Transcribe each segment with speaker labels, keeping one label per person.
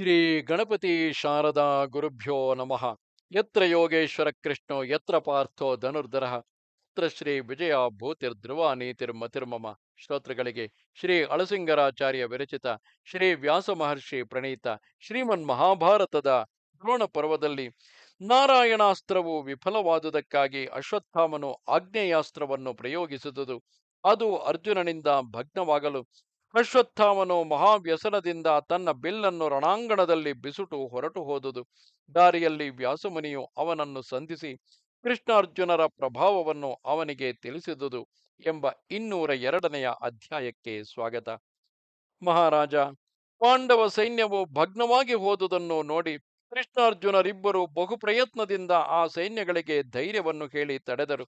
Speaker 1: ಶ್ರೀ ಗಣಪತಿ ಶಾರದಾ ಗುರುಭ್ಯೋ ನಮಃ. ಯತ್ರ ಯೋಗೇಶ್ವರ ಕೃಷ್ಣೋ, ಯತ್ರ ಪಾರ್ಥೋ ಧನುರ್ಧರ. ಯತ್ರ ಶ್ರೀ ವಿಜಯ ಭೂತಿರ್ಧ್ರುವ ನೀತಿರ್ಮತಿರ್ಮಮ ಶ್ರೋತೃಗಳಿಗೆ ಶ್ರೀ ಅಳಸಿಂಗರಾಚಾರ್ಯ ವಿರಚಿತ ಶ್ರೀ ವ್ಯಾಸ ಮಹರ್ಷಿ ಪ್ರಣೀತ ಶ್ರೀಮನ್ ಮಹಾಭಾರತದ ದ್ರೋಣ ಪರ್ವದಲ್ಲಿ ನಾರಾಯಣಾಸ್ತ್ರವು ವಿಫಲವಾದುದಕ್ಕಾಗಿ ಅಶ್ವತ್ಥಾಮನು ಆಗ್ನೇಯಾಸ್ತ್ರವನ್ನು ಪ್ರಯೋಗಿಸಿದುದು. ಅದು ಅರ್ಜುನನಿಂದ ಭಗ್ನವಾಗಲು ಅಶ್ವತ್ಥಾಮನು ಮಹಾವ್ಯಸನದಿಂದ ತನ್ನ ಬಿಲ್ಲನ್ನು ರಣಾಂಗಣದಲ್ಲಿ ಬಿಸುಟು ಹೊರಟು ಹೋದುದು. ದಾರಿಯಲ್ಲಿ ವ್ಯಾಸಮುನಿಯು ಅವನನ್ನು ಸಂಧಿಸಿ ಕೃಷ್ಣಾರ್ಜುನರ ಪ್ರಭಾವವನ್ನು ಅವನಿಗೆ ತಿಳಿಸಿದುದು ಎಂಬ ಇನ್ನೂರ ಎರಡನೆಯ ಅಧ್ಯಾಯಕ್ಕೆ ಸ್ವಾಗತ. ಮಹಾರಾಜ, ಪಾಂಡವ ಸೈನ್ಯವು ಭಗ್ನವಾಗಿ ಹೋದುದನ್ನು ನೋಡಿ ಕೃಷ್ಣಾರ್ಜುನರಿಬ್ಬರು ಬಹು ಪ್ರಯತ್ನದಿಂದ ಆ ಸೈನ್ಯಗಳಿಗೆ ಧೈರ್ಯವನ್ನು ಹೇಳಿ ತಡೆದರು.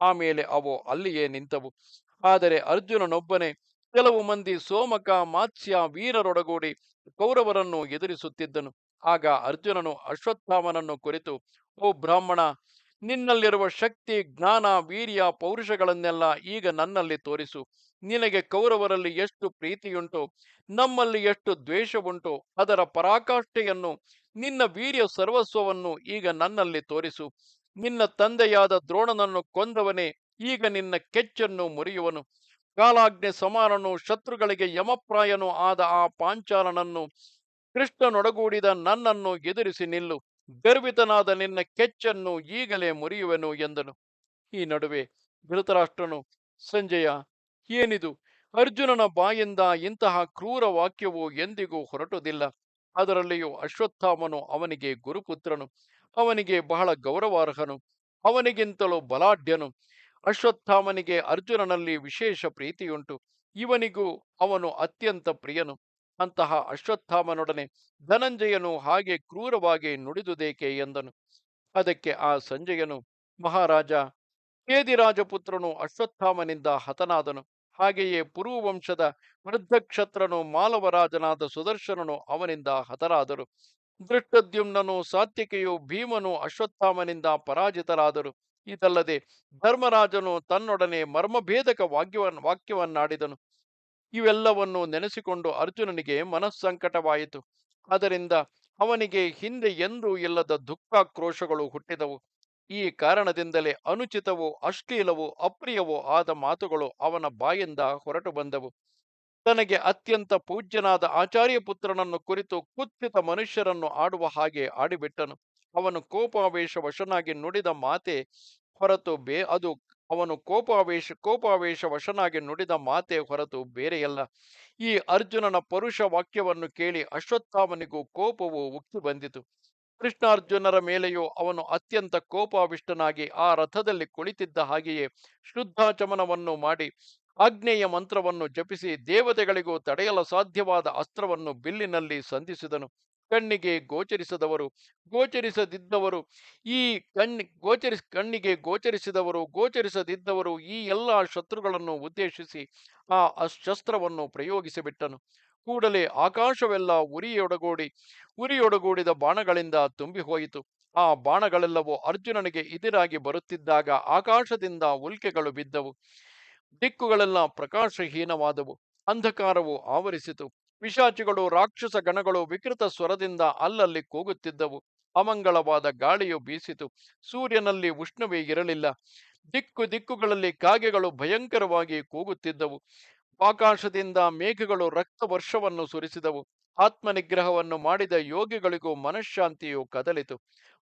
Speaker 1: ಆಮೇಲೆ ಅವು ಅಲ್ಲಿಯೇ ನಿಂತವು. ಆದರೆ ಅರ್ಜುನನೊಬ್ಬನೇ ಕೆಲವು ಮಂದಿ ಸೋಮಕ, ಮಾತ್ಸ್ಯ, ವೀರರೊಡಗೂಡಿ ಕೌರವರನ್ನು ಎದುರಿಸುತ್ತಿದ್ದನು. ಆಗ ಅರ್ಜುನನು ಅಶ್ವತ್ಥಾಮನನ್ನು ಕುರಿತು, ಓ ಬ್ರಾಹ್ಮಣ, ನಿನ್ನಲ್ಲಿರುವ ಶಕ್ತಿ, ಜ್ಞಾನ, ವೀರ್ಯ, ಪೌರುಷಗಳನ್ನೆಲ್ಲ ಈಗ ನನ್ನಲ್ಲಿ ತೋರಿಸು. ನಿನಗೆ ಕೌರವರಲ್ಲಿ ಎಷ್ಟು ಪ್ರೀತಿಯುಂಟು, ನಮ್ಮಲ್ಲಿ ಎಷ್ಟು ದ್ವೇಷವುಂಟು, ಅದರ ಪರಾಕಾಷ್ಠೆಯನ್ನು, ನಿನ್ನ ವೀರ್ಯ ಸರ್ವಸ್ವವನ್ನು ಈಗ ನನ್ನಲ್ಲಿ ತೋರಿಸು. ನಿನ್ನ ತಂದೆಯಾದ ದ್ರೋಣನನ್ನು ಕೊಂದವನೇ ಈಗ ನಿನ್ನ ಕೆಚ್ಚನ್ನು ಮುರಿಯುವನು. ಕಾಲಾಗ್ನಿ ಸಮಾನನು, ಶತ್ರುಗಳಿಗೆ ಯಮಪ್ರಾಯನು ಆದ ಆ ಪಾಂಚಾಲನನ್ನು ಕೃಷ್ಣನೊಡಗೂಡಿದ ನನ್ನನ್ನು ಎದುರಿಸಿ ನಿಲ್ಲು. ಗರ್ವಿತನಾದ ನಿನ್ನ ಕೆಚ್ಚನ್ನು ಈಗಲೇ ಮುರಿಯುವೆನು ಎಂದನು. ಈ ನಡುವೆ ಧೃತರಾಷ್ಟ್ರನು, ಸಂಜಯ, ಏನಿದು? ಅರ್ಜುನನ ಬಾಯಿಂದ ಇಂತಹ ಕ್ರೂರ ವಾಕ್ಯವು ಎಂದಿಗೂ ಹೊರಟುದಿಲ್ಲ. ಅದರಲ್ಲಿಯೂ ಅಶ್ವತ್ಥಾಮನು ಅವನಿಗೆ ಗುರುಪುತ್ರನು. ಅವನಿಗೆ ಬಹಳ ಗೌರವಾರ್ಹನು. ಅವನಿಗಿಂತಲೂ ಬಲಾಢ್ಯನು. ಅಶ್ವತ್ಥಾಮನಿಗೆ ಅರ್ಜುನನಲ್ಲಿ ವಿಶೇಷ ಪ್ರೀತಿಯುಂಟು. ಇವನಿಗೂ ಅವನು ಅತ್ಯಂತ ಪ್ರಿಯನು. ಅಂತಹ ಅಶ್ವತ್ಥಾಮನೊಡನೆ ಧನಂಜಯನು ಹಾಗೆ ಕ್ರೂರವಾಗಿ ನುಡಿದುದೇಕೆ ಎಂದನು. ಅದಕ್ಕೆ ಆ ಸಂಜಯನು, ಮಹಾರಾಜ ಕೇದಿರಾಜಪುತ್ರನು ಅಶ್ವತ್ಥಾಮನಿಂದ ಹತನಾದನು. ಹಾಗೆಯೇ ಪುರುವಂಶದ ವೃದ್ಧಕ್ಷತ್ರನು ಮಾಲವರಾಜನಾದ ಸುದರ್ಶನನು ಅವನಿಂದ ಹತರಾದರು. ದೃಷ್ಟದ್ಯುಮ್ನನು ಸಾತ್ವಿಕೆಯು ಭೀಮನು ಅಶ್ವತ್ಥಾಮನಿಂದ ಪರಾಜಿತರಾದರು. ಇದಲ್ಲದೆ ಧರ್ಮರಾಜನು ತನ್ನೊಡನೆ ಮರ್ಮಭೇದಕ ವಾಕ್ಯವನ್ನು ವಾಕ್ಯವನ್ನಾಡಿದನು. ಇವೆಲ್ಲವನ್ನು ನೆನೆಸಿಕೊಂಡು ಅರ್ಜುನನಿಗೆ ಮನಸ್ಸಂಕಟವಾಯಿತು. ಅದರಿಂದ ಅವನಿಗೆ ಹಿಂದೆ ಎಂದೂ ಇಲ್ಲದ ದುಃಖಾಕ್ರೋಶಗಳು ಹುಟ್ಟಿದವು. ಈ ಕಾರಣದಿಂದಲೇ ಅನುಚಿತವೋ, ಅಶ್ಲೀಲವೋ, ಅಪ್ರಿಯವೋ ಆದ ಮಾತುಗಳು ಅವನ ಬಾಯಿಂದ ಹೊರಟು ಬಂದವು. ತನಗೆ ಅತ್ಯಂತ ಪೂಜ್ಯನಾದ ಆಚಾರ್ಯ ಪುತ್ರನನ್ನು ಕುರಿತು ಕುತ್ಸಿತ ಮನುಷ್ಯರನ್ನು ಆಡುವ ಹಾಗೆ ಆಡಿಬಿಟ್ಟನು. ಅವನು ಕೋಪಾವೇಶ ವಶನಾಗಿ ನುಡಿದ ಮಾತೆ ಹೊರತು ಬೇ, ಅದು ಅವನು ಕೋಪಾವೇಶ ಕೋಪಾವೇಶ ವಶನಾಗಿ ನುಡಿದ ಮಾತೆ ಹೊರತು ಬೇರೆಯಲ್ಲ. ಈ ಅರ್ಜುನನ ಪರುಷ ವಾಕ್ಯವನ್ನು ಕೇಳಿ ಅಶ್ವತ್ಥಾಮನಿಗೂ ಕೋಪವು ಉಕ್ಕಿ ಬಂದಿತು. ಕೃಷ್ಣಾರ್ಜುನರ ಮೇಲೆಯೂ ಅವನು ಅತ್ಯಂತ ಕೋಪಾವಿಷ್ಟನಾಗಿ ಆ ರಥದಲ್ಲಿ ಕುಳಿತಿದ್ದ ಹಾಗೆಯೇ ಶುದ್ಧಾಚಮನವನ್ನು ಮಾಡಿ ಆಗ್ನೇಯ ಮಂತ್ರವನ್ನು ಜಪಿಸಿ ದೇವತೆಗಳಿಗೂ ತಡೆಯಲು ಸಾಧ್ಯವಾದ ಅಸ್ತ್ರವನ್ನು ಬಿಲ್ಲಿನಲ್ಲಿ ಸಂಧಿಸಿದನು. ಕಣ್ಣಿಗೆ ಗೋಚರಿಸದವರು, ಗೋಚರಿಸದಿದ್ದವರು, ಈ ಕಣ್ಣಿ ಗೋಚರಿಸ, ಕಣ್ಣಿಗೆ ಗೋಚರಿಸಿದವರು, ಗೋಚರಿಸದಿದ್ದವರು ಈ ಎಲ್ಲ ಶತ್ರುಗಳನ್ನು ಉದ್ದೇಶಿಸಿ ಆ ಅಶಸ್ತ್ರವನ್ನು ಪ್ರಯೋಗಿಸಿಬಿಟ್ಟನು. ಕೂಡಲೇ ಆಕಾಶವೆಲ್ಲ ಉರಿಯೊಡಗೂಡಿ, ಉರಿಯೊಡಗೂಡಿದ ಬಾಣಗಳಿಂದ ತುಂಬಿ ಹೋಯಿತು ಆ ಬಾಣಗಳೆಲ್ಲವೂ ಅರ್ಜುನನಿಗೆ ಎದುರಾಗಿ ಬರುತ್ತಿದ್ದಾಗ ಆಕಾಶದಿಂದ ಉಲ್ಕೆಗಳು ಬಿದ್ದವು. ದಿಕ್ಕುಗಳೆಲ್ಲ ಪ್ರಕಾಶಹೀನವಾದವು. ಅಂಧಕಾರವು ಆವರಿಸಿತು. ಪಿಶಾಚಿಗಳು, ರಾಕ್ಷಸ ಗಣಗಳು ವಿಕೃತ ಸ್ವರದಿಂದ ಅಲ್ಲಲ್ಲಿ ಕೂಗುತ್ತಿದ್ದವು. ಅಮಂಗಳವಾದ ಗಾಳಿಯು ಬೀಸಿತು. ಸೂರ್ಯನಲ್ಲಿ ಉಷ್ಣವೇ ಇರಲಿಲ್ಲ. ದಿಕ್ಕು ದಿಕ್ಕುಗಳಲ್ಲಿ ಕಾಗೆಗಳು ಭಯಂಕರವಾಗಿ ಕೂಗುತ್ತಿದ್ದವು. ಆಕಾಶದಿಂದ ಮೇಘಗಳು ರಕ್ತ ವರ್ಷವನ್ನು ಸುರಿಸಿದವು. ಆತ್ಮನಿಗ್ರಹವನ್ನು ಮಾಡಿದ ಯೋಗಿಗಳಿಗೂ ಮನಃಶಾಂತಿಯು ಕದಲಿತು.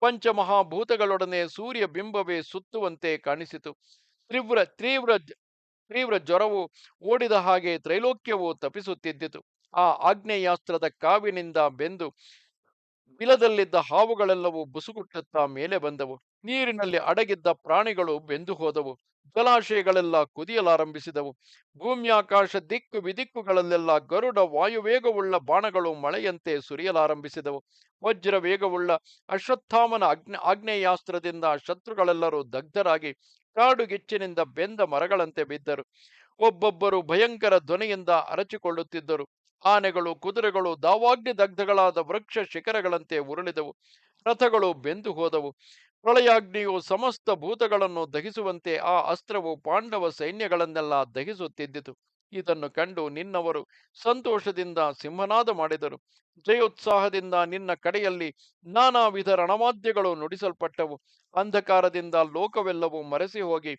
Speaker 1: ಪಂಚಮಹಾಭೂತಗಳೊಡನೆ ಸೂರ್ಯ ಬಿಂಬವೇ ಸುತ್ತುವಂತೆ ಕಾಣಿಸಿತು. ತೀವ್ರ ತೀವ್ರ ತೀವ್ರ ಜ್ವರವು ಓಡಿದ ಹಾಗೆ ತ್ರೈಲೋಕ್ಯವು ತಪಿಸುತ್ತಿದ್ದಿತು ಆ ಆಗ್ನೇಯಾಸ್ತ್ರದ ಕಾವಿನಿಂದ ಬೆಂದು ಬಿಲದಲ್ಲಿದ್ದ ಹಾವುಗಳೆಲ್ಲವೂ ಬುಸುಗುಟ್ಟುತ್ತಾ ಮೇಲೆ ಬಂದವು. ನೀರಿನಲ್ಲಿ ಅಡಗಿದ್ದ ಪ್ರಾಣಿಗಳು ಬೆಂದು ಹೋದವು. ಜಲಾಶಯಗಳೆಲ್ಲ ಕುದಿಯಲಾರಂಭಿಸಿದವು. ಭೂಮ್ಯಾಕಾಶ ದಿಕ್ಕು ವಿದಿಕ್ಕುಗಳಲ್ಲೆಲ್ಲ ಗರುಡ ವಾಯುವೇಗವುಳ್ಳ ಬಾಣಗಳು ಮಳೆಯಂತೆ ಸುರಿಯಲಾರಂಭಿಸಿದವು. ವಜ್ರ ವೇಗವುಳ್ಳ ಅಶ್ವತ್ಥಾಮನ ಅಗ್ನ ಆಗ್ನೇಯಾಸ್ತ್ರದಿಂದ ಶತ್ರುಗಳೆಲ್ಲರೂ ದಗ್ಧರಾಗಿ ಕಾಡುಗಿಚ್ಚಿನಿಂದ ಬೆಂದ ಮರಗಳಂತೆ ಬಿದ್ದರು. ಒಬ್ಬೊಬ್ಬರು ಭಯಂಕರ ಧ್ವನಿಯಿಂದ ಅರಚಿಕೊಳ್ಳುತ್ತಿದ್ದರು. ಆನೆಗಳು, ಕುದುರೆಗಳು, ದಾವಾಗ್ನಿ ದಗ್ಧಗಳಾದ ವೃಕ್ಷ ಶಿಖರಗಳಂತೆ ಉರುಳಿದವು. ರಥಗಳು ಬೆಂದು ಹೋದವು. ಪ್ರಳಯಾಗ್ನಿಯು ಸಮಸ್ತ ಭೂತಗಳನ್ನು ದಹಿಸುವಂತೆ ಆ ಅಸ್ತ್ರವು ಪಾಂಡವ ಸೈನ್ಯಗಳನ್ನೆಲ್ಲ ದಹಿಸುತ್ತಿದ್ದಿತು. ಇದನ್ನು ಕಂಡು ನಿನ್ನವರು ಸಂತೋಷದಿಂದ ಸಿಂಹನಾದ ಮಾಡಿದರು. ಜಯೋತ್ಸಾಹದಿಂದ ನಿನ್ನ ಕಡೆಯಲ್ಲಿ ನಾನಾ ವಿಧ ರಣವಾದ್ಯಗಳು ನುಡಿಸಲ್ಪಟ್ಟವು. ಅಂಧಕಾರದಿಂದ ಲೋಕವೆಲ್ಲವೂ ಮರೆಸಿ ಹೋಗಿ.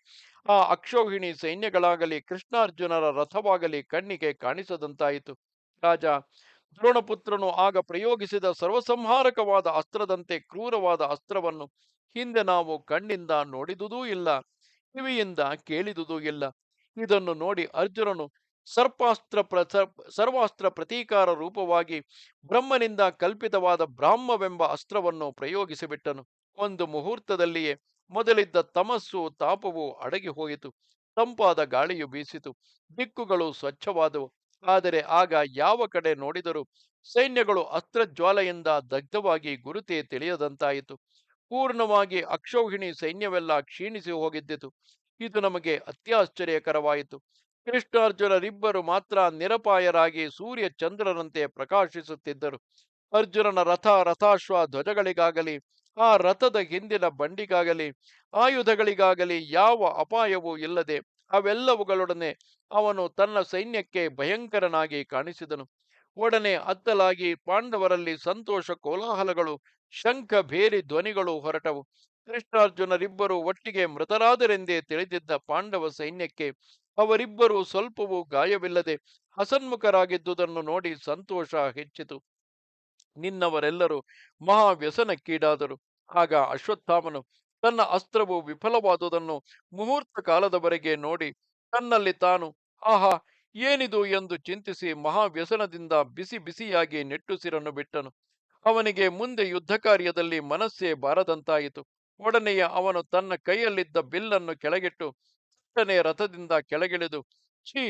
Speaker 1: ಆ ಅಕ್ಷೋಹಿಣಿ ಸೈನ್ಯಗಳಾಗಲಿ ಕೃಷ್ಣಾರ್ಜುನರ ರಥವಾಗಲಿ ಕಣ್ಣಿಗೆ ಕಾಣಿಸದಂತಾಯಿತು. ರಾಜ ದ್ರೋಣಪುತ್ರನು ಆಗ ಪ್ರಯೋಗಿಸಿದ ಸರ್ವಸಂಹಾರಕವಾದ ಅಸ್ತ್ರದಂತೆ ಕ್ರೂರವಾದ ಅಸ್ತ್ರವನ್ನು ಹಿಂದೆ ನಾವು ಕಣ್ಣಿಂದ ನೋಡಿದುದೂ ಇಲ್ಲ, ಕಿವಿಯಿಂದ ಕೇಳಿದುದೂ ಇಲ್ಲ. ಇದನ್ನು ನೋಡಿ ಅರ್ಜುನನು ಸರ್ಪಾಸ್ತ್ರ ಪ್ರ ಸರ್ವಾಸ್ತ್ರ ಪ್ರತೀಕಾರ ರೂಪವಾಗಿ ಬ್ರಹ್ಮನಿಂದ ಕಲ್ಪಿತವಾದ ಬ್ರಾಹ್ಮವೆಂಬ ಅಸ್ತ್ರವನ್ನು ಪ್ರಯೋಗಿಸಿಬಿಟ್ಟನು. ಒಂದು ಮುಹೂರ್ತದಲ್ಲಿಯೇ ಮೊದಲಿದ್ದ ತಮಸ್ಸು ತಾಪವು ಅಡಗಿ ಹೋಯಿತು ತಂಪಾದ ಗಾಳಿಯು ಬೀಸಿತು. ದಿಕ್ಕುಗಳು ಸ್ವಚ್ಛವಾದವು. ಆದರೆ ಆಗ ಯಾವ ಕಡೆ ನೋಡಿದರೂ ಸೈನ್ಯಗಳು ಅಸ್ತ್ರಜ್ವಾಲೆಯಿಂದ ದಗ್ಧವಾಗಿ ಗುರುತೇ ತಿಳಿಯದಂತಾಯಿತು. ಪೂರ್ಣವಾಗಿ ಅಕ್ಷೌಹಿಣಿ ಸೈನ್ಯವೆಲ್ಲ ಕ್ಷೀಣಿಸಿ ಹೋಗಿದ್ದಿತು. ಇದು ನಮಗೆ ಅತ್ಯಾಶ್ಚರ್ಯಕರವಾಯಿತು. ಕೃಷ್ಣಾರ್ಜುನರಿಬ್ಬರು ಮಾತ್ರ ನಿರಪಾಯರಾಗಿ ಸೂರ್ಯ ಚಂದ್ರರಂತೆ ಪ್ರಕಾಶಿಸುತ್ತಿದ್ದರು. ಅರ್ಜುನನ ರಥ ರಥಾಶ್ವ ಧ್ವಜಗಳಿಗಾಗಲಿ, ಆ ರಥದ ಹಿಂದಿನ ಬಂಡಿಗಾಗಲಿ, ಆಯುಧಗಳಿಗಾಗಲಿ ಯಾವ ಅಪಾಯವೂ ಇಲ್ಲದೆ ಅವೆಲ್ಲವುಗಳೊಡನೆ ಅವನು ತನ್ನ ಸೈನ್ಯಕ್ಕೆ ಭಯಂಕರನಾಗಿ ಕಾಣಿಸಿದನು. ಒಡನೆ ಅತ್ತಲಾಗಿ ಪಾಂಡವರಲ್ಲಿ ಸಂತೋಷ ಕೋಲಾಹಲಗಳು, ಶಂಖ ಭೇರಿ ಧ್ವನಿಗಳು ಹೊರಟವು. ಕೃಷ್ಣಾರ್ಜುನರಿಬ್ಬರು ಒಟ್ಟಿಗೆ ಮೃತರಾದರೆಂದೇ ತಿಳಿದಿದ್ದ ಪಾಂಡವ ಸೈನ್ಯಕ್ಕೆ ಅವರಿಬ್ಬರು ಸ್ವಲ್ಪವೂ ಗಾಯವಿಲ್ಲದೆ ಹಸನ್ಮುಖರಾಗಿದ್ದುದನ್ನು ನೋಡಿ ಸಂತೋಷ ಹೆಚ್ಚಿತು. ನಿನ್ನವರೆಲ್ಲರೂ ಮಹಾವ್ಯಸನಕ್ಕೀಡಾದರು. ಆಗ ಅಶ್ವತ್ಥಾಮನು ತನ್ನ ಅಸ್ತ್ರವು ವಿಫಲವಾದುದನ್ನು ಮುಹೂರ್ತ ಕಾಲದವರೆಗೆ ನೋಡಿ ತನ್ನಲ್ಲಿ ತಾನು, ಆಹಾ, ಏನಿದು? ಎಂದು ಚಿಂತಿಸಿ ಮಹಾವ್ಯಸನದಿಂದ ಬಿಸಿ ಬಿಸಿಯಾಗಿ ನೆಟ್ಟುಸಿರನ್ನು ಬಿಟ್ಟನು. ಅವನಿಗೆ ಮುಂದೆ ಯುದ್ಧ ಕಾರ್ಯದಲ್ಲಿ ಮನಸ್ಸೇ ಬಾರದಂತಾಯಿತು. ಒಡನೆಯ ಅವನು ತನ್ನ ಕೈಯಲ್ಲಿದ್ದ ಬಿಲ್ಲನ್ನು ಕೆಳಗಿಟ್ಟು ತಟ್ಟನೆ ರಥದಿಂದ ಕೆಳಗಿಳಿದು, ಛೀ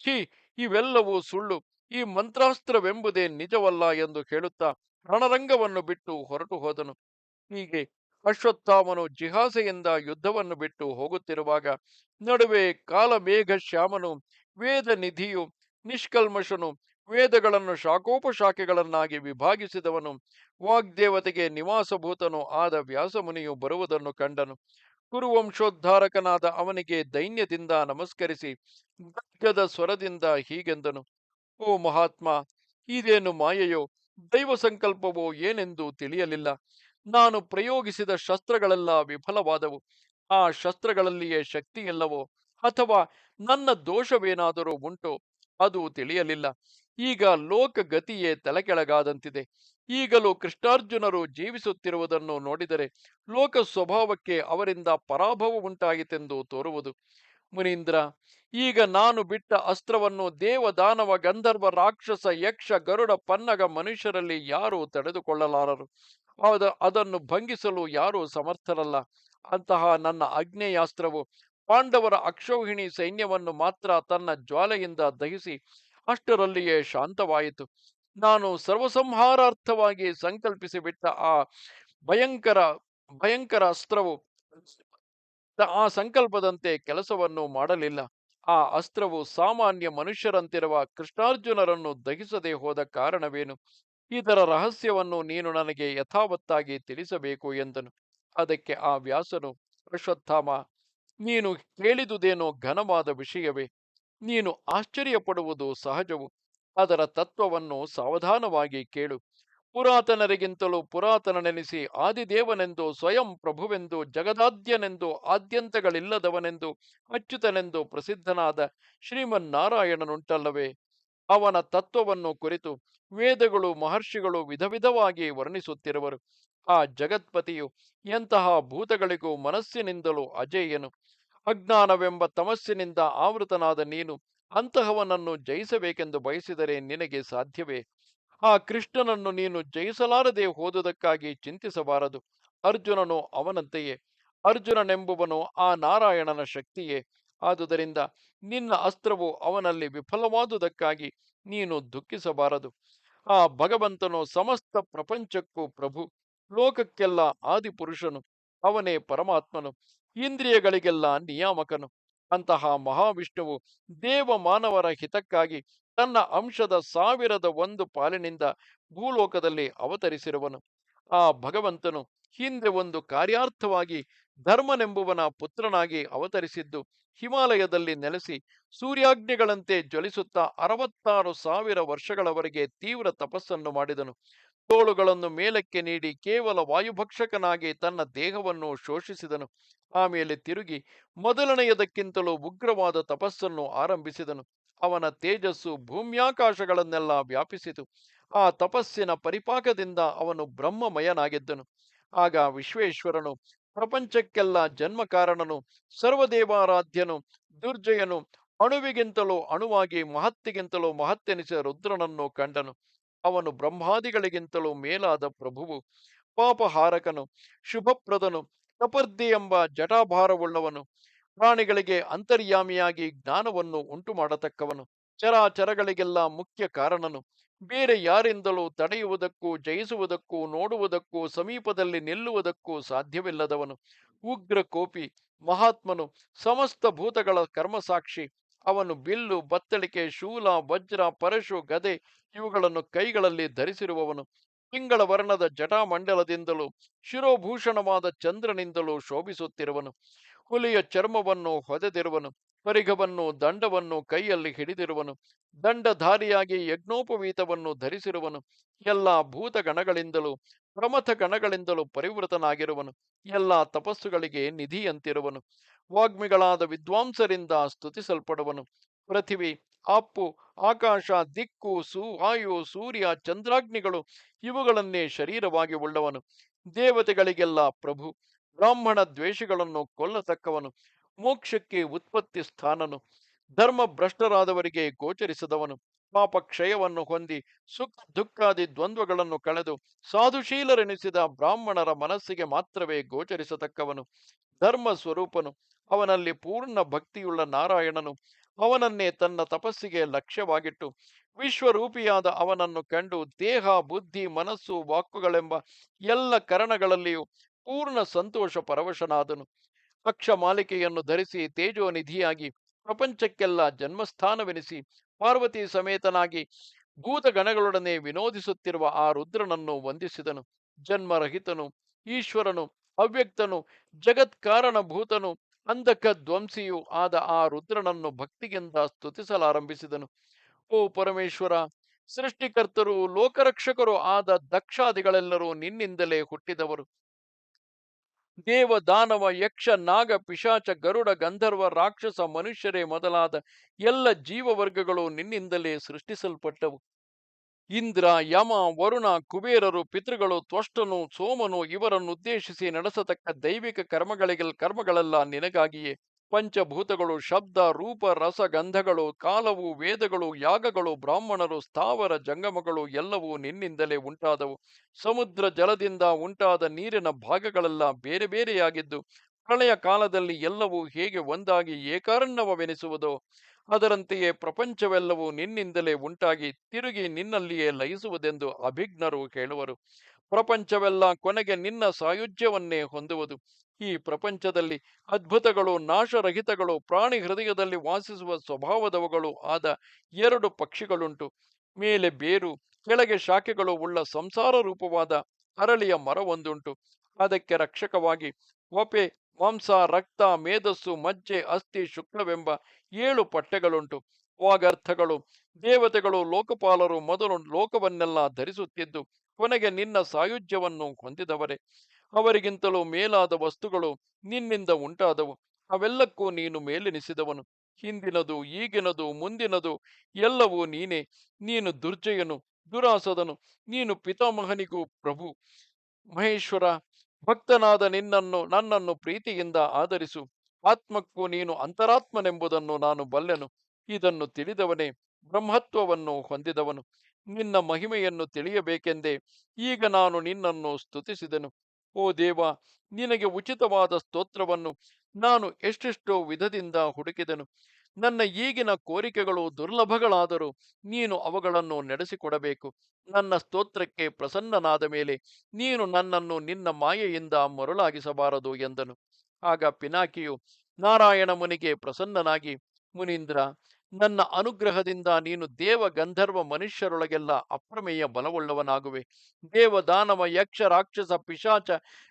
Speaker 1: ಛೀ, ಇವೆಲ್ಲವೂ ಸುಳ್ಳು. ಈ ಮಂತ್ರಾಸ್ತ್ರವೆಂಬುದೇ ನಿಜವಲ್ಲ ಎಂದು ಹೇಳುತ್ತಾ ರಣರಂಗವನ್ನು ಬಿಟ್ಟು ಹೊರಟು ಹೋದನು. ಹೀಗೆ ಅಶ್ವತ್ಥಾಮನು ಜಿಹಾಸೆಯಿಂದ ಯುದ್ಧವನ್ನು ಬಿಟ್ಟು ಹೋಗುತ್ತಿರುವಾಗ ನಡುವೆ ಕಾಲಮೇಘ ಶ್ಯಾಮನು ವೇದ ನಿಧಿಯು ನಿಷ್ಕಲ್ಮಶನು, ವೇದಗಳನ್ನು ಶಾಖೋಪಶಾಖೆಗಳನ್ನಾಗಿ ವಿಭಾಗಿಸಿದವನು, ವಾಗ್ದೇವತೆಗೆ ನಿವಾಸಭೂತನು ಆದ ವ್ಯಾಸಮುನಿಯು ಬರುವುದನ್ನು ಕಂಡನು. ಕುರುವಂಶೋದ್ಧಾರಕನಾದ ಅವನಿಗೆ ದೈನ್ಯದಿಂದ ನಮಸ್ಕರಿಸಿ ಗದ್ಗದ ಸ್ವರದಿಂದ ಹೀಗೆಂದನು, ಓ ಮಹಾತ್ಮ, ಇದೇನು ಮಾಯೆಯೋ ದೈವ ಸಂಕಲ್ಪವೋ ಏನೆಂದು ತಿಳಿಯಲಿಲ್ಲ. ನಾನು ಪ್ರಯೋಗಿಸಿದ ಶಸ್ತ್ರಗಳೆಲ್ಲ ವಿಫಲವಾದವು. ಆ ಶಸ್ತ್ರಗಳಲ್ಲಿಯೇ ಶಕ್ತಿಯಿಲ್ಲವೋ ಅಥವಾ ನನ್ನ ದೋಷವೇನಾದರೂ ಉಂಟೋ ಅದು ತಿಳಿಯಲಿಲ್ಲ. ಈಗ ಲೋಕಗತಿಯೇ ತಲೆಕೆಳಗಾದಂತಿದೆ. ಈಗಲೂ ಕೃಷ್ಣಾರ್ಜುನರು ಜೀವಿಸುತ್ತಿರುವುದನ್ನು ನೋಡಿದರೆ ಲೋಕ ಸ್ವಭಾವಕ್ಕೆ ಅವರಿಂದ ಪರಾಭವ ಉಂಟಾಯಿತೆಂದು ತೋರುವುದು. ಮುನೀಂದ್ರ, ಈಗ ನಾನು ಬಿಟ್ಟ ಅಸ್ತ್ರವನ್ನು ದೇವದಾನವ ಗಂಧರ್ವ ರಾಕ್ಷಸ ಯಕ್ಷ ಗರುಡ ಪನ್ನಗ ಮನುಷ್ಯರಲ್ಲಿ ಯಾರೂ ತಡೆದುಕೊಳ್ಳಲಾರರು. ಅದ ಅದನ್ನು ಭಂಗಿಸಲು ಯಾರೂ ಸಮರ್ಥರಲ್ಲ. ಅಂತಹ ನನ್ನ ಅಗ್ನೇಯಾಸ್ತ್ರವು ಪಾಂಡವರ ಅಕ್ಷೋಹಿಣಿ ಸೈನ್ಯವನ್ನು ಮಾತ್ರ ತನ್ನ ಜ್ವಾಲೆಯಿಂದ ದಹಿಸಿ ಅಷ್ಟರಲ್ಲಿಯೇ ಶಾಂತವಾಯಿತು. ನಾನು ಸರ್ವಸಂಹಾರಾರ್ಥವಾಗಿ ಸಂಕಲ್ಪಿಸಿ ಬಿಟ್ಟ ಆ ಭಯಂಕರ ಭಯಂಕರ ಅಸ್ತ್ರವು ಆ ಸಂಕಲ್ಪದಂತೆ ಕೆಲಸವನ್ನು ಮಾಡಲಿಲ್ಲ. ಆ ಅಸ್ತ್ರವು ಸಾಮಾನ್ಯ ಮನುಷ್ಯರಂತಿರುವ ಕೃಷ್ಣಾರ್ಜುನರನ್ನು ದಹಿಸದೆ ಹೋದ ಕಾರಣವೇನು? ಇದರ ರಹಸ್ಯವನ್ನು ನೀನು ನನಗೆ ಯಥಾವತ್ತಾಗಿ ತಿಳಿಸಬೇಕು ಎಂದನು. ಅದಕ್ಕೆ ಆ ವ್ಯಾಸನು, ಅಶ್ವತ್ಥಾಮ, ನೀನು ಕೇಳಿದುದೇನೋ ಘನವಾದ ವಿಷಯವೇ? ನೀನು ಆಶ್ಚರ್ಯಪಡುವುದು ಸಹಜವು. ಅದರ ತತ್ವವನ್ನು ಸಾವಧಾನವಾಗಿ ಕೇಳು. ಪುರಾತನರಿಗಿಂತಲೂ ಪುರಾತನನೆನಿಸಿ ಆದಿದೇವನೆಂದು, ಸ್ವಯಂ ಪ್ರಭುವೆಂದು, ಜಗದಾದ್ಯನೆಂದು, ಆದ್ಯಂತಗಳಿಲ್ಲದವನೆಂದು, ಅಚ್ಯುತನೆಂದು ಪ್ರಸಿದ್ಧನಾದ ಶ್ರೀಮನ್ನಾರಾಯಣನುಂಟಲ್ಲವೇ? ಅವನ ತತ್ವವನ್ನು ಕುರಿತು ವೇದಗಳು, ಮಹರ್ಷಿಗಳು ವಿಧ ವಿಧವಾಗಿ ವರ್ಣಿಸುತ್ತಿರುವರು. ಆ ಜಗತ್ಪತಿಯು ಎಂತಹ ಭೂತಗಳಿಗೂ ಮನಸ್ಸಿನಿಂದಲೂ ಅಜೇಯನು. ಅಜ್ಞಾನವೆಂಬ ತಮಸ್ಸಿನಿಂದ ಆವೃತನಾದ ನೀನು ಅಂತಹವನನ್ನು ಜಯಿಸಬೇಕೆಂದು ಬಯಸಿದರೆ ನಿನಗೆ ಸಾಧ್ಯವೇ? ಆ ಕೃಷ್ಣನನ್ನು ನೀನು ಜಯಿಸಲಾರದೆ ಹೋದುದಕ್ಕಾಗಿ ಚಿಂತಿಸಬಾರದು. ಅರ್ಜುನನು ಅವನಂತೆಯೇ. ಅರ್ಜುನನೆಂಬುವನು ಆ ನಾರಾಯಣನ ಶಕ್ತಿಯೇ. ಆದುದರಿಂದ ನಿನ್ನ ಅಸ್ತ್ರವು ಅವನಲ್ಲಿ ವಿಫಲವಾದುದಕ್ಕಾಗಿ ನೀನು ದುಃಖಿಸಬಾರದು. ಆ ಭಗವಂತನು ಸಮಸ್ತ ಪ್ರಪಂಚಕ್ಕೂ ಪ್ರಭು. ಲೋಕಕ್ಕೆಲ್ಲ ಆದಿಪುರುಷನು. ಅವನೇ ಪರಮಾತ್ಮನು. ಇಂದ್ರಿಯಗಳಿಗೆಲ್ಲ ನಿಯಾಮಕನು. ಅಂತಹ ಮಹಾವಿಷ್ಣುವು ದೇವ ಮಾನವರ ಹಿತಕ್ಕಾಗಿ ತನ್ನ ಅಂಶದ ಸಾವಿರದ ಒಂದು ಪಾಲಿನಿಂದ ಭೂಲೋಕದಲ್ಲಿ ಅವತರಿಸಿರುವನು. ಆ ಭಗವಂತನು ಹಿಂದೆ ಒಂದು ಕಾರ್ಯಾರ್ಥವಾಗಿ ಧರ್ಮನೆಂಬುವನ ಪುತ್ರನಾಗಿ ಅವತರಿಸಿದ್ದು ಹಿಮಾಲಯದಲ್ಲಿ ನೆಲೆಸಿ ಸೂರ್ಯಾಗ್ನಿಗಳಂತೆ ಜ್ವಲಿಸುತ್ತಾ ಅರವತ್ತಾರು ಸಾವಿರ ವರ್ಷಗಳವರೆಗೆ ತೀವ್ರ ತಪಸ್ಸನ್ನು ಮಾಡಿದನು. ತೋಳುಗಳನ್ನು ಮೇಲಕ್ಕೆ ನೀಡಿ ಕೇವಲ ವಾಯುಭಕ್ಷಕನಾಗಿ ತನ್ನ ದೇಹವನ್ನು ಶೋಷಿಸಿದನು. ಆಮೇಲೆ ತಿರುಗಿ ಮೊದಲನೆಯದಕ್ಕಿಂತಲೂ ಉಗ್ರವಾದ ತಪಸ್ಸನ್ನು ಆರಂಭಿಸಿದನು. ಅವನ ತೇಜಸ್ಸು ಭೂಮ್ಯಾಕಾಶಗಳನ್ನೆಲ್ಲ ವ್ಯಾಪಿಸಿತು. ಆ ತಪಸ್ಸಿನ ಪರಿಪಾಕದಿಂದ ಅವನು ಬ್ರಹ್ಮಮಯನಾಗಿದ್ದನು. ಆಗ ವಿಶ್ವೇಶ್ವರನು, ಪ್ರಪಂಚಕ್ಕೆಲ್ಲ ಜನ್ಮ ಕಾರಣನು ಸರ್ವದೇವಾರಾಧ್ಯನು, ದುರ್ಜಯನು, ಅಣುವಿಗಿಂತಲೂ ಅಣುವಾಗಿ ಮಹತ್ತಿಗಿಂತಲೂ ಮಹತ್ತೆನಿಸಿದ ರುದ್ರನನ್ನು ಕಂಡನು. ಅವನು ಬ್ರಹ್ಮಾದಿಗಳಿಗಿಂತಲೂ ಮೇಲಾದ ಪ್ರಭುವು, ಪಾಪಹಾರಕನು, ಶುಭಪ್ರದನು ಕಪರ್ದಿ ಎಂಬ ಜಟಾಭಾರವುಳ್ಳವನು, ಪ್ರಾಣಿಗಳಿಗೆ ಅಂತರ್ಯಾಮಿಯಾಗಿ ಜ್ಞಾನವನ್ನು ಉಂಟು ಮಾಡತಕ್ಕವನು ಚರಾಚರಗಳಿಗೆಲ್ಲ ಮುಖ್ಯ ಕಾರಣನು. ಬೇರೆ ಯಾರಿಂದಲೂ ತಡೆಯುವುದಕ್ಕೂ ಜಯಿಸುವುದಕ್ಕೂ ನೋಡುವುದಕ್ಕೂ ಸಮೀಪದಲ್ಲಿ ನಿಲ್ಲುವುದಕ್ಕೂ ಸಾಧ್ಯವಿಲ್ಲದವನು ಉಗ್ರ ಕೋಪಿ ಮಹಾತ್ಮನು, ಸಮಸ್ತ ಭೂತಗಳ ಕರ್ಮಸಾಕ್ಷಿ ಅವನು ಬಿಲ್ಲು, ಬತ್ತಳಿಕೆ, ಶೂಲ, ವಜ್ರ, ಪರಶು, ಗದೆ ಇವುಗಳನ್ನು ಕೈಗಳಲ್ಲಿ ಧರಿಸಿರುವವನು. ತಿಂಗಳ ವರ್ಣದ ಜಟಾಮಂಡಲದಿಂದಲೂ ಶಿರೋಭೂಷಣವಾದ ಚಂದ್ರನಿಂದಲೂ ಶೋಭಿಸುತ್ತಿರುವನು. ಹುಲಿಯ ಚರ್ಮವನ್ನು ಹೊದೆದಿರುವನು ಪರಿಘವನ್ನು ದಂಡವನ್ನು ಕೈಯಲ್ಲಿ ಹಿಡಿದಿರುವನು, ದಂಡಧಾರಿಯಾಗಿ ಯಜ್ಞೋಪವೀತವನ್ನು ಧರಿಸಿರುವನು, ಎಲ್ಲ ಭೂತಗಣಗಳಿಂದಲೂ ಪ್ರಮಥ ಗಣಗಳಿಂದಲೂ ಪರಿವೃತನಾಗಿರುವನು, ಎಲ್ಲ ತಪಸ್ಸುಗಳಿಗೆ ನಿಧಿಯಂತಿರುವನು. ವಾಗ್ಮಿಗಳಾದ ವಿದ್ವಾಂಸರಿಂದ ಸ್ತುತಿಸಲ್ಪಡುವನು. ಪೃಥಿವಿ, ಅಪ್ಪು, ಆಕಾಶ, ದಿಕ್ಕು, ಸು, ವಾಯು, ಸೂರ್ಯ, ಚಂದ್ರಾಗ್ನಿಗಳು ಇವುಗಳನ್ನೇ ಶರೀರವಾಗಿ ಉಳ್ಳವನು. ದೇವತೆಗಳಿಗೆಲ್ಲ ಪ್ರಭು. ಬ್ರಾಹ್ಮಣ ದ್ವೇಷಗಳನ್ನು ಕೊಲ್ಲತಕ್ಕವನು. ಮೋಕ್ಷಕ್ಕೆ ಉತ್ಪತ್ತಿ ಸ್ಥಾನನು. ಧರ್ಮ ಭ್ರಷ್ಟರಾದವರಿಗೆ ಗೋಚರಿಸದವನು. ಪಾಪ ಕ್ಷಯವನ್ನು ಹೊಂದಿ ಸುಖ ದುಃಖಾದಿ ದ್ವಂದ್ವಗಳನ್ನು ಕಳೆದು ಸಾಧುಶೀಲರೆನಿಸಿದ ಬ್ರಾಹ್ಮಣರ ಮನಸ್ಸಿಗೆ ಮಾತ್ರವೇ ಗೋಚರಿಸತಕ್ಕವನು. ಧರ್ಮ ಸ್ವರೂಪನು. ಅವನಲ್ಲಿ ಪೂರ್ಣ ಭಕ್ತಿಯುಳ್ಳ ನಾರಾಯಣನು ಅವನನ್ನೇ ತನ್ನ ತಪಸ್ಸಿಗೆ ಲಕ್ಷ್ಯವಾಗಿಟ್ಟು, ವಿಶ್ವರೂಪಿಯಾದ ಅವನನ್ನು ಕಂಡು ದೇಹ, ಬುದ್ಧಿ, ಮನಸ್ಸು ವಾಕುಗಳೆಂಬ ಎಲ್ಲ ಕರಣಗಳಲ್ಲಿಯೂ ಪೂರ್ಣ ಸಂತೋಷ ಪರವಶನಾದನು. ಅಕ್ಷಮಾಲಿಕೆಯನ್ನು ಧರಿಸಿ ತೇಜೋನಿಧಿಯಾಗಿ ಪ್ರಪಂಚಕ್ಕೆಲ್ಲ ಜನ್ಮಸ್ಥಾನವೆನಿಸಿ ಪಾರ್ವತಿ ಸಮೇತನಾಗಿ ಭೂತಗಣಗಳೊಡನೆ ವಿನೋದಿಸುತ್ತಿರುವ ಆ ರುದ್ರನನ್ನು ವಂದಿಸಿದನು. ಜನ್ಮರಹಿತನು, ಈಶ್ವರನು, ಅವ್ಯಕ್ತನು, ಜಗತ್ಕಾರಣಭೂತನು ಅಂಧಕ ಧ್ವಂಸಿಯೂ ಆದ ಆ ರುದ್ರನನ್ನು ಭಕ್ತಿಗೆಂದ ಸ್ತುತಿಸಲಾರಂಭಿಸಿದನು. ಓ ಪರಮೇಶ್ವರ, ಸೃಷ್ಟಿಕರ್ತರು, ಲೋಕರಕ್ಷಕರು ಆದ ದಕ್ಷಾದಿಗಳೆಲ್ಲರೂ ನಿನ್ನಿಂದಲೇ ಹುಟ್ಟಿದವರು. ದೇವ ದಾನವ ಯಕ್ಷ, ನಾಗ, ಪಿಶಾಚ, ಗರುಡ, ಗಂಧರ್ವ, ರಾಕ್ಷಸ, ಮನುಷ್ಯರೇ ಮೊದಲಾದ ಎಲ್ಲ ಜೀವವರ್ಗಗಳು ನಿನ್ನಿಂದಲೇ ಸೃಷ್ಟಿಸಲ್ಪಟ್ಟವು. ಇಂದ್ರ, ಯಮ, ವರುಣ, ಕುಬೇರರು, ಪಿತೃಗಳು, ತ್ವಷ್ಟನು, ಸೋಮನು ಇವರನ್ನು ಉದ್ದೇಶಿಸಿ ನಡೆಸತಕ್ಕ ದೈವಿಕ ಕರ್ಮಗಳಿಗೆ ಕರ್ಮಗಳೆಲ್ಲ ನಿನಗಾಗಿಯೇ. ಪಂಚಭೂತಗಳು, ಶಬ್ದ, ರೂಪ, ರಸ, ಗಂಧಗಳು, ಕಾಲವು, ವೇದಗಳು, ಯಾಗಗಳು, ಬ್ರಾಹ್ಮಣರು, ಸ್ಥಾವರ, ಜಂಗಮಗಳು ಎಲ್ಲವೂ ನಿನ್ನಿಂದಲೇ ಉಂಟಾದವು. ಸಮುದ್ರ ಜಲದಿಂದ ಉಂಟಾದ ನೀರಿನ ಭಾಗಗಳೆಲ್ಲ ಬೇರೆ ಬೇರೆಯಾಗಿದ್ದು ಪ್ರಳಯ ಕಾಲದಲ್ಲಿ ಎಲ್ಲವೂ ಹೇಗೆ ಒಂದಾಗಿ ಏಕಾರಣ್ಯವೆನಿಸುವುದೋ ಅದರಂತೆಯೇ ಪ್ರಪಂಚವೆಲ್ಲವೂ ನಿನ್ನಿಂದಲೇ ಉಂಟಾಗಿ ತಿರುಗಿ ನಿನ್ನಲ್ಲಿಯೇ ಲಯಿಸುವುದೆಂದು ಅಭಿಜ್ಞರು ಹೇಳುವರು. ಪ್ರಪಂಚವೆಲ್ಲ ಕೊನೆಗೆ ನಿನ್ನ ಸಾಯುಜ್ಯವನ್ನೇ ಹೊಂದುವುದು. ಈ ಪ್ರಪಂಚದಲ್ಲಿ ಅದ್ಭುತಗಳು, ನಾಶರಹಿತಗಳು, ಪ್ರಾಣಿ ಹೃದಯದಲ್ಲಿ ವಾಸಿಸುವ ಸ್ವಭಾವದವುಗಳು ಆದ ಎರಡು ಪಕ್ಷಿಗಳುಂಟು. ಮೇಲೆ ಬೇರು, ಕೆಳಗೆ ಶಾಖೆಗಳು ಉಳ್ಳ ಸಂಸಾರ ರೂಪವಾದ ಅರಳಿಯ ಮರವೊಂದುಂಟು. ಅದಕ್ಕೆ ರಕ್ಷಕವಾಗಿ ಒಪೆ ಮಾಂಸ, ರಕ್ತ, ಮೇಧಸ್ಸು, ಮಜ್ಜೆ, ಅಸ್ಥಿ, ಶುಕ್ಲವೆಂಬ ಏಳು ಪಟ್ಟೆಗಳುಂಟು ವಾಗರ್ಥಗಳು ದೇವತೆಗಳು, ಲೋಕಪಾಲರು ಮೊದಲು ಲೋಕವನ್ನೆಲ್ಲ ಧರಿಸುತ್ತಿದ್ದು, ಕೊನೆಗೆ ನಿನ್ನ ಸಾಯುಜ್ಯವನ್ನು ಹೊಂದಿದವರೇ. ಅವರಿಗಿಂತಲೂ ಮೇಲಾದ ವಸ್ತುಗಳು ನಿನ್ನಿಂದ ಉಂಟಾದವು. ಅವೆಲ್ಲಕ್ಕೂ ನೀನು ಮೇಲೆನಿಸಿದವನು. ಹಿಂದಿನದು, ಈಗಿನದು, ಮುಂದಿನದು, ಎಲ್ಲವೂ ನೀನೇ. ನೀನು ದುರ್ಜಯನು, ದುರಾಸದನು. ನೀನು ಪಿತಾಮಹನಿಗೂ ಪ್ರಭು. ಮಹೇಶ್ವರ ಭಕ್ತನಾದ ನಿನ್ನನ್ನು, ನನ್ನನ್ನು ಪ್ರೀತಿಯಿಂದ ಆಧರಿಸು. ಆತ್ಮಕ್ಕೂ ನೀನು ಅಂತರಾತ್ಮನೆಂಬುದನ್ನು ನಾನು ಬಲ್ಲೆನು. ಇದನ್ನು ತಿಳಿದವನೇ ಬ್ರಹ್ಮತ್ವವನ್ನು ಹೊಂದಿದವನು. ನಿನ್ನ ಮಹಿಮೆಯನ್ನು ತಿಳಿಯಬೇಕೆಂದೇ ಈಗ ನಾನು ನಿನ್ನನ್ನು ಸ್ತುತಿಸಿದೆನು. ಓ ದೇವ, ನಿನಗೆ ಉಚಿತವಾದ ಸ್ತೋತ್ರವನ್ನು ನಾನು ಎಷ್ಟೆಷ್ಟೋ ವಿಧದಿಂದ ಹುಡುಕಿದೆನು. ನನ್ನ ಈಗಿನ ಕೋರಿಕೆಗಳು ದುರ್ಲಭಗಳಾದರೂ ನೀನು ಅವುಗಳನ್ನು ನಡೆಸಿಕೊಡಬೇಕು. ನನ್ನ ಸ್ತೋತ್ರಕ್ಕೆ ಪ್ರಸನ್ನನಾದ ಮೇಲೆ ನೀನು ನನ್ನನ್ನು ನಿನ್ನ ಮಾಯೆಯಿಂದ ಮರುಳಾಗಿಸಬಾರದು ಎಂದನು. ಆಗ ಪಿನಾಕಿಯು ನಾರಾಯಣ ಮುನಿಗೆ ಪ್ರಸನ್ನನಾಗಿ, ಮುನೀಂದ್ರ ನನ್ನ ಅನುಗ್ರಹದಿಂದ ನೀನು ದೇವ ಗಂಧರ್ವ ಮನುಷ್ಯರೊಳಗೆಲ್ಲ ಅಪ್ರಮೇಯ ಬಲವುಳ್ಳವನಾಗುವೆ. ದೇವ ದಾನವ ಯಕ್ಷ, ರಾಕ್ಷಸ, ಪಿಶಾಚ,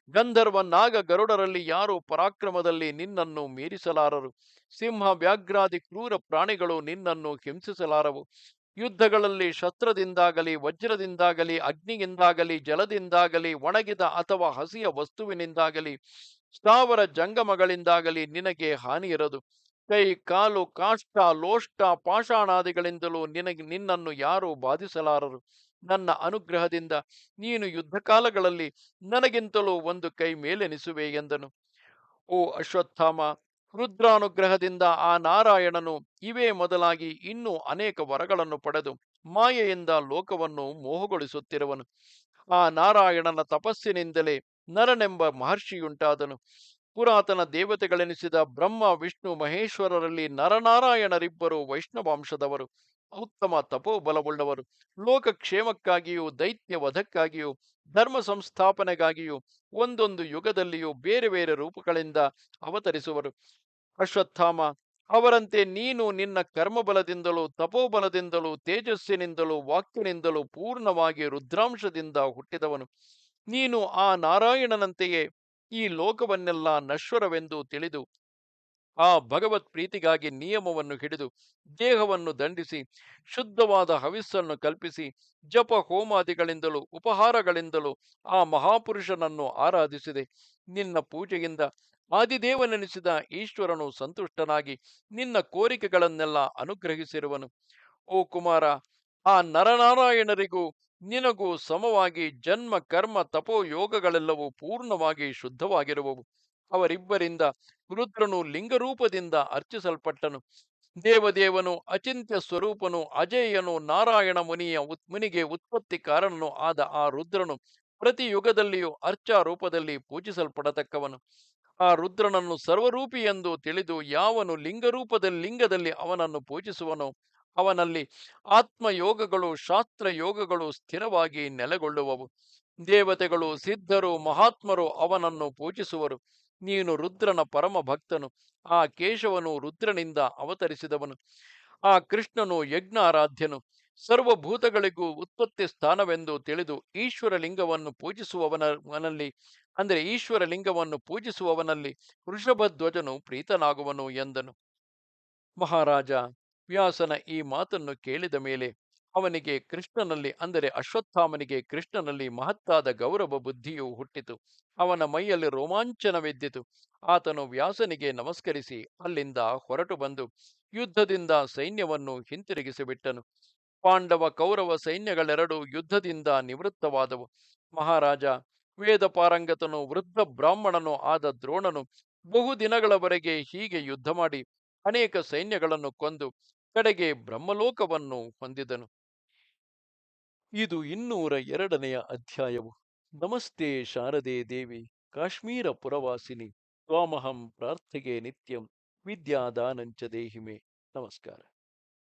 Speaker 1: ಗಂಧರ್ವ, ನಾಗ, ಗರುಡರಲ್ಲಿ ಯಾರು ಪರಾಕ್ರಮದಲ್ಲಿ ನಿನ್ನನ್ನು ಮೀರಿಸಲಾರರು. ಸಿಂಹ, ವ್ಯಾಘ್ರಾದಿ, ಕ್ರೂರ ಪ್ರಾಣಿಗಳು ನಿನ್ನನ್ನು ಹಿಂಸಿಸಲಾರವು. ಯುದ್ಧಗಳಲ್ಲಿ ಶಸ್ತ್ರದಿಂದಾಗಲಿ, ವಜ್ರದಿಂದಾಗಲಿ, ಅಗ್ನಿಯಿಂದಾಗಲಿ, ಜಲದಿಂದಾಗಲಿ, ಒಣಗಿದ ಅಥವಾ ಹಸಿಯ ವಸ್ತುವಿನಿಂದಾಗಲಿ, ಸ್ಥಾವರ ಜಂಗಮಗಳಿಂದಾಗಲಿ ನಿನಗೆ ಹಾನಿ ಇರದು ಕೈ, ಕಾಲು ಕಾಷ್ಟ ಲೋಷ್ಟ ಪಾಷಾಣಾದಿಗಳಿಂದಲೂ ನಿನಗೆ, ನಿನ್ನನ್ನು ಯಾರೂ ಬಾಧಿಸಲಾರರು. ನನ್ನ ಅನುಗ್ರಹದಿಂದ ನೀನು ಯುದ್ಧ ಕಾಲಗಳಲ್ಲಿ ನನಗಿಂತಲೂ ಒಂದು ಕೈ ಮೇಲೆನಿಸುವೆ ಎಂದನು. ಓ ಅಶ್ವತ್ಥಾಮ, ರುದ್ರಾನುಗ್ರಹದಿಂದ ಆ ನಾರಾಯಣನು ಇವೇ ಮೊದಲಾಗಿ ಇನ್ನೂ ಅನೇಕ ವರಗಳನ್ನು ಪಡೆದು ಮಾಯೆಯಿಂದ ಲೋಕವನ್ನು ಮೋಹಗೊಳಿಸುತ್ತಿರುವನು. ಆ ನಾರಾಯಣನ ತಪಸ್ಸಿನಿಂದಲೇ ನರನೆಂಬ ಮಹರ್ಷಿಯುಂಟಾದನು. ಪುರಾತನ ದೇವತೆಗಳೆನಿಸಿದ ಬ್ರಹ್ಮ, ವಿಷ್ಣು, ಮಹೇಶ್ವರರಲ್ಲಿ ನರನಾರಾಯಣರಿಬ್ಬರು ವೈಷ್ಣವಾಂಶದವರು, ಉತ್ತಮ ತಪೋಬಲವುಳ್ಳವರು. ಲೋಕಕ್ಷೇಮಕ್ಕಾಗಿಯೂ ದೈತ್ಯ ವಧಕ್ಕಾಗಿಯೂ ಧರ್ಮ ಸಂಸ್ಥಾಪನೆಗಾಗಿಯೂ, ಒಂದೊಂದು ಯುಗದಲ್ಲಿಯೂ ಬೇರೆ ಬೇರೆ ರೂಪಗಳಿಂದ ಅವತರಿಸುವರು. ಅಶ್ವತ್ಥಾಮ, ಅವರಂತೆ ನೀನು ನಿನ್ನ ಕರ್ಮಬಲದಿಂದಲೂ, ತಪೋಬಲದಿಂದಲೂ, ತೇಜಸ್ಸಿನಿಂದಲೂ, ವಾಕ್ಯನಿಂದಲೂ ಪೂರ್ಣವಾಗಿ ರುದ್ರಾಂಶದಿಂದ ಹುಟ್ಟಿದವನು. ನೀನು ಆ ನಾರಾಯಣನಂತೆಯೇ ಈ ಲೋಕವನ್ನೆಲ್ಲ ನಶ್ವರವೆಂದು ತಿಳಿದು ಆ ಭಗವತ್ ಪ್ರೀತಿಗಾಗಿ ನಿಯಮವನ್ನು ಹಿಡಿದು ದೇಹವನ್ನು ದಂಡಿಸಿ, ಶುದ್ಧವಾದ ಹವಿಸ್ಸನ್ನು ಕಲ್ಪಿಸಿ, ಜಪ ಹೋಮಾದಿಗಳಿಂದಲೂ ಉಪಹಾರಗಳಿಂದಲೂ ಆ ಮಹಾಪುರುಷನನ್ನು ಆರಾಧಿಸಿದೆ. ನಿನ್ನ ಪೂಜೆಯಿಂದ ಆದಿದೇವನೆನಿಸಿದ ಈಶ್ವರನು ಸಂತುಷ್ಟನಾಗಿ ನಿನ್ನ ಕೋರಿಕೆಗಳನ್ನೆಲ್ಲ ಅನುಗ್ರಹಿಸಿರುವನು. ಓ ಕುಮಾರ, ಆ ನರನಾರಾಯಣರಿಗೂ ನಿನಗೂ ಸಮವಾಗಿ ಜನ್ಮ, ಕರ್ಮ, ತಪೋ ಯೋಗಗಳೆಲ್ಲವೂ ಪೂರ್ಣವಾಗಿ ಶುದ್ಧವಾಗಿರುವವು. ಅವರಿಬ್ಬರಿಂದ ರುದ್ರನು ಲಿಂಗರೂಪದಿಂದ ಅರ್ಚಿಸಲ್ಪಟ್ಟನು. ದೇವದೇವನು ಅಚಿಂತ್ಯ ಸ್ವರೂಪನು, ಅಜೇಯನು ನಾರಾಯಣ ಮುನಿಯ ಮುನಿಗೆ ಉತ್ಪತ್ತಿ ಕಾರಣನು ಆದ ಆ ರುದ್ರನು ಪ್ರತಿ ಯುಗದಲ್ಲಿಯೂ ಅರ್ಚಾ ರೂಪದಲ್ಲಿ ಪೂಜಿಸಲ್ಪಡತಕ್ಕವನು. ಆ ರುದ್ರನನ್ನು ಸರ್ವರೂಪಿ ಎಂದು ತಿಳಿದು ಯಾವನು ಲಿಂಗರೂಪದಲ್ಲಿ ಲಿಂಗದಲ್ಲಿ ಅವನನ್ನು ಪೂಜಿಸುವನೋ ಅವನಲ್ಲಿ ಆತ್ಮಯೋಗಗಳು ಶಾಸ್ತ್ರ ಯೋಗಗಳು ಸ್ಥಿರವಾಗಿ ನೆಲೆಗೊಳ್ಳುವವು. ದೇವತೆಗಳು ಸಿದ್ಧರು, ಮಹಾತ್ಮರು ಅವನನ್ನು ಪೂಜಿಸುವರು. ನೀನು ರುದ್ರನ ಪರಮ ಭಕ್ತನು ಆ ಕೇಶವನು ರುದ್ರನಿಂದ ಅವತರಿಸಿದವನು. ಆ ಕೃಷ್ಣನು ಯಜ್ಞಾರಾಧ್ಯನು. ಸರ್ವಭೂತಗಳಿಗೂ ಉತ್ಪತ್ತಿ ಸ್ಥಾನವೆಂದು ತಿಳಿದು ಈಶ್ವರಲಿಂಗವನ್ನು ಪೂಜಿಸುವವನಲ್ಲಿ ಅಂದರೆ ಈಶ್ವರಲಿಂಗವನ್ನು ಪೂಜಿಸುವವನಲ್ಲಿ ವೃಷಭಧ್ವಜನು ಪ್ರೀತನಾಗುವನು ಎಂದನು. ಮಹಾರಾಜ ವ್ಯಾಸನ ಈ ಮಾತನ್ನು ಕೇಳಿದ ಮೇಲೆ ಅವನಿಗೆ ಕೃಷ್ಣನಲ್ಲಿ, ಅಂದರೆ ಅಶ್ವತ್ಥಾಮನಿಗೆ ಕೃಷ್ಣನಲ್ಲಿ ಮಹತ್ತಾದ ಗೌರವ ಬುದ್ಧಿಯು ಹುಟ್ಟಿತು. ಅವನ ಮೈಯಲ್ಲಿ ರೋಮಾಂಚನವೆದ್ದಿತು. ಆತನು ವ್ಯಾಸನಿಗೆ ನಮಸ್ಕರಿಸಿ ಅಲ್ಲಿಂದ ಹೊರಟು ಬಂದು ಯುದ್ಧದಿಂದ ಸೈನ್ಯವನ್ನು ಹಿಂತಿರುಗಿಸಿಬಿಟ್ಟನು. ಪಾಂಡವ ಕೌರವ ಸೈನ್ಯಗಳೆರಡು ಯುದ್ಧದಿಂದ ನಿವೃತ್ತವಾದವು. ಮಹಾರಾಜ ವೇದ ಪಾರಂಗತನು ವೃದ್ಧ ಬ್ರಾಹ್ಮಣನು ಆದ ದ್ರೋಣನು ಬಹುದಿನಗಳವರೆಗೆ ಹೀಗೆ ಯುದ್ಧ ಮಾಡಿ ಅನೇಕ ಸೈನ್ಯಗಳನ್ನು ಕೊಂದು ಕಡೆಗೆ ಬ್ರಹ್ಮಲೋಕವನ್ನು ಹೊಂದಿದನು. ಇದು ಇನ್ನೂರ ಎರಡನೆಯ ಅಧ್ಯಾಯವು. ನಮಸ್ತೆ ಶಾರದೆ ದೇವಿ, ಕಾಶ್ಮೀರ ಪುರವಾಸಿನಿ, ತ್ವಾಮಹಂ ಪ್ರಾರ್ಥಿಗೆ ನಿತ್ಯಂ ವಿದ್ಯಾದಾನಂಚ ದೇಹಿಮೆ. ನಮಸ್ಕಾರ.